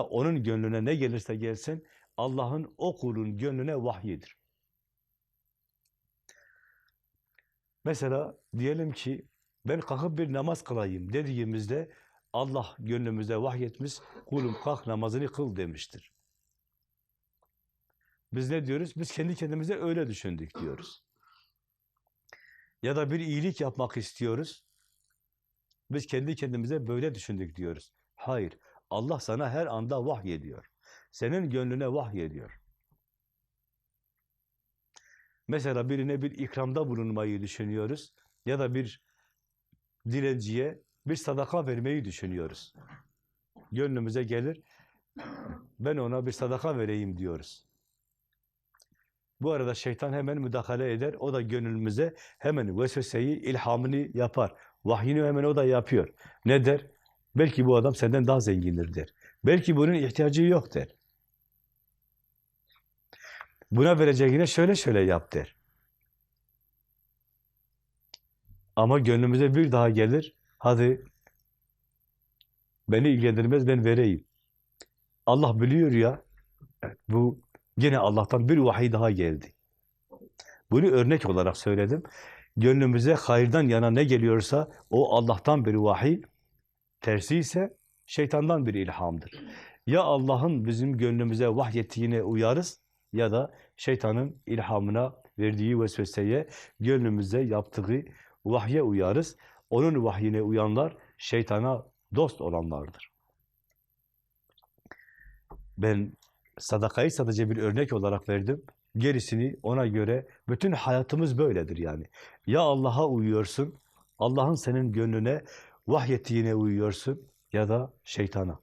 onun gönlüne ne gelirse gelsin, Allah'ın o kulun gönlüne vahyidir. Mesela diyelim ki ben kalkıp bir namaz kılayım dediğimizde Allah gönlümüze vahyetmiş, kulum kalk namazını kıl demiştir. Biz ne diyoruz? Biz kendi kendimize öyle düşündük diyoruz. Ya da bir iyilik yapmak istiyoruz. Biz kendi kendimize böyle düşündük diyoruz. Hayır. Allah sana her anda vahyediyor. Senin gönlüne vahyediyor. Mesela birine bir ikramda bulunmayı düşünüyoruz. Ya da bir dilenciye bir sadaka vermeyi düşünüyoruz. Gönlümüze gelir, ben ona bir sadaka vereyim diyoruz. Bu arada şeytan hemen müdahale eder, o da gönlümüze hemen vesveseyi, ilhamını yapar. Vahyini hemen o da yapıyor. Ne der? Belki bu adam senden daha zengindir der. Belki bunun ihtiyacı yok der. Buna vereceğine şöyle şöyle yap der. Ama gönlümüze bir daha gelir, hadi beni ilgilendirmez ben vereyim. Allah biliyor ya, bu yine Allah'tan bir vahiy daha geldi. Bunu örnek olarak söyledim. Gönlümüze hayırdan yana ne geliyorsa o Allah'tan bir vahiy, tersi ise şeytandan bir ilhamdır. Ya Allah'ın bizim gönlümüze vahyettiğine uyarız ya da şeytanın ilhamına verdiği vesveseye, gönlümüze yaptığı vahye uyarız. Onun vahyine uyanlar şeytana dost olanlardır. Ben sadakayı sadece bir örnek olarak verdim. Gerisini ona göre bütün hayatımız böyledir yani. Ya Allah'a uyuyorsun, Allah'ın senin gönlüne vahyettiğine uyuyorsun ya da şeytana.